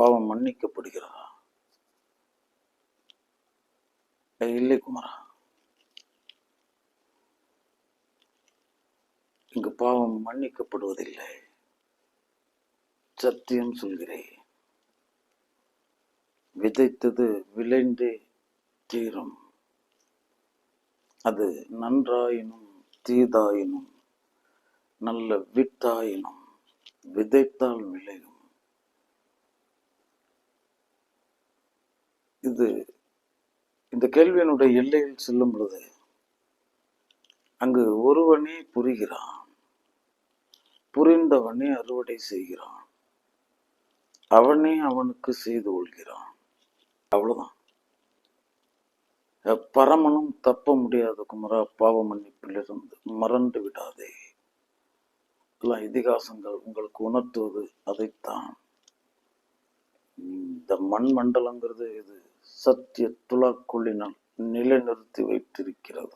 பாவம் மன்னிக்கப்படுகிறதா? இல்லை குமாரா. இங்கு பாவம் மன்னிக்கப்படுவதில்லை. சத்தியம் சொல்கிறேன். விதைத்தது விளைந்தே தீரும். அது நன்றாயினும் தீதாயினும் நல்ல வித்தாயினும் விதைத்தால் விளையும். இது இந்த கேள்வியினுடைய எல்லையில் செல்லும் பொழுது அங்கு ஒருவனே புரிகிறான். புரிந்தவனே அறுவடை செய்கிறான். அவனே அவனுக்கு செய்து கொள்கிறான். அவ்வளவுதான். பரமனும் தப்ப முடியாத குமரா பாவ மன்னிப்பிலிருந்து மறந்து விடாதே. எல்லாம் இதிகாசங்கள் உங்களுக்கு உணர்த்துவது அதைத்தான். இந்த மண் மண்டலங்கிறது இது. சத்திய துலாக்குள்ளினால் நிலைநிறுத்தி வைத்திருக்கிறது.